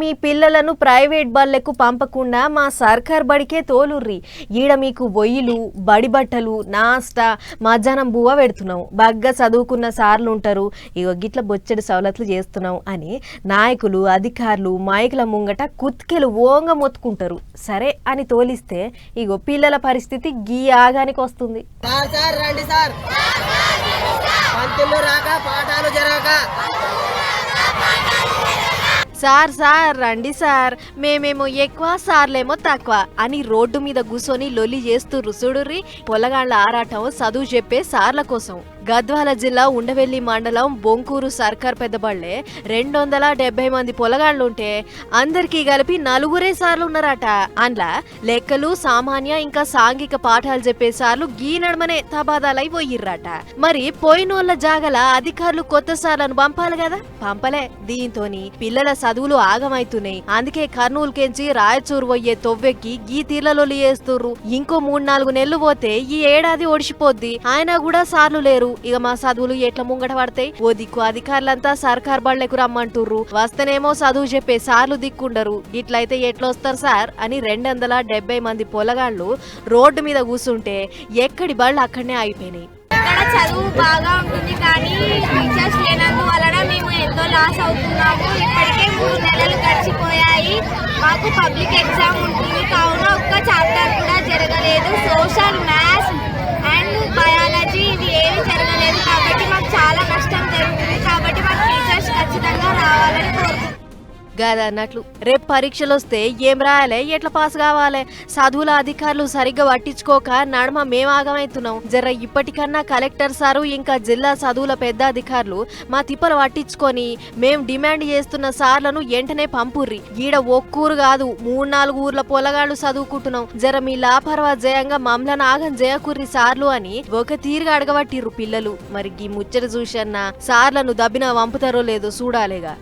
మీ పిల్లలను ప్రైవేట్ బళ్ళకు పంపకుండా మా సర్కార్ బడికే తోలుర్రి. ఈడ మీకు బొయ్యిలు బడి బట్టలు నాస్టా మధ్యాహ్నం బువ్వ పెడుతున్నాం బాగా చదువుకున్న సార్లు ఉంటారు. ఇగో గిట్ల బొచ్చడి సవలతులు చేస్తున్నాం అని నాయకులు అధికారులు మైకుల ముంగట కుత్కెలు ఓంగ మొత్తుకుంటారు. సరే అని తోలిస్తే ఇగో పిల్లల పరిస్థితి గీ ఆగానికి వస్తుంది సార్ సార్ రండి సార్. సార్ సార్ రండి సార్. మేమేమో ఎక్కువ సార్లేమో తక్కువ అని రోడ్డు మీద కూర్చొని లొల్లి చేస్తూ రుసుడుర్రి పొలగాళ్ళ ఆరాటం చదువు చెప్పే సార్ల కోసం. గద్వాల జిల్లా ఉండవెల్లి మండలం బొంకూరు సర్కార్ పెద్దబళ్ళే రెండు వందల డెబ్బై మంది పొలగాళ్ళుంటే అందరికీ కలిపి నలుగురే సార్లు ఉన్నారట. అందులా లెక్కలు సామాన్య ఇంకా సాంఘిక పాఠాలు చెప్పే సార్లు గీ నడమనే తబాదాలై పోయిర్రట. మరి పోయినోళ్ళ జాగల అధికారులు కొత్త సార్లను పంపాలి కదా పంపలే. దీంతోని పిల్లల చదువులు ఆగమైతున్నాయి. అందుకే కర్నూలు కెంచి రాయచూరు పోయే తొవ్వెక్కి గీ తీర్లలో చేస్తుర్రు ఇంకో మూడు నాలుగు నెలలు పోతే ఈ ఏడాది ఒడిసిపోద్ది. ఆయన కూడా సార్లు లేరు. ఇక మా చదువులు ఎట్లా ముంగట పడతాయి? ఓ దిక్కు అధికారులంతా సర్కార్ బళ్ళకు రమ్మంటుర్రు. వస్తేనేమో చదువు చెప్పే సార్లు దిక్కుండరు. ఇట్లయితే ఎట్లొస్తారు సార్? అని రెండు వందల డెబ్బై మంది పొలగాళ్ళు రోడ్డు మీద కూర్చుంటే ఎక్కడి బళ్ళు అక్కడనే అయిపోయినాయి చదువు బాగా ఉంటుంది కానీ టీచర్స్ లేనందువలన మేము ఎంతో లాస్ అవుతున్నాము. ఇప్పటికే మూడు నెలలు గడిచిపోయాయి. మాకు పబ్లిక్ ఎగ్జామ్ ఉంటుంది. కావున ఒక్క చాప్టర్ కూడా జరగలేదు. సోషల్ మ్యాథ్ అన్నట్లు. రేపు పరీక్షలు వస్తే ఏం రాయాలి? ఎట్లా పాస్ కావాలి? చదువుల అధికారులు సరిగ్గా పట్టించుకోక నడమ మేమాగమవుతున్నాం జర ఇప్పటికన్నా కలెక్టర్ సారు ఇంకా జిల్లా చదువుల పెద్ద అధికారులు మా తిప్పలు పట్టించుకొని మేం డిమాండ్ చేస్తున్న సార్లను వెంటనే పంపుర్రి. ఈడ ఒక్కూరు కాదు మూడు నాలుగు ఊర్ల పొలగాళ్ళు చదువుకుంటున్నాం. జర మీ లాపర్వా జయంగా మమ్మలను ఆగం జయకుర్రి సార్లు అని ఒక తీరుగా అడగబట్టిర్రు పిల్లలు. మరి ఈ ముచ్చట చూసన్నా సార్లను దబ్బిన వంపుతారో లేదో చూడాలిగా.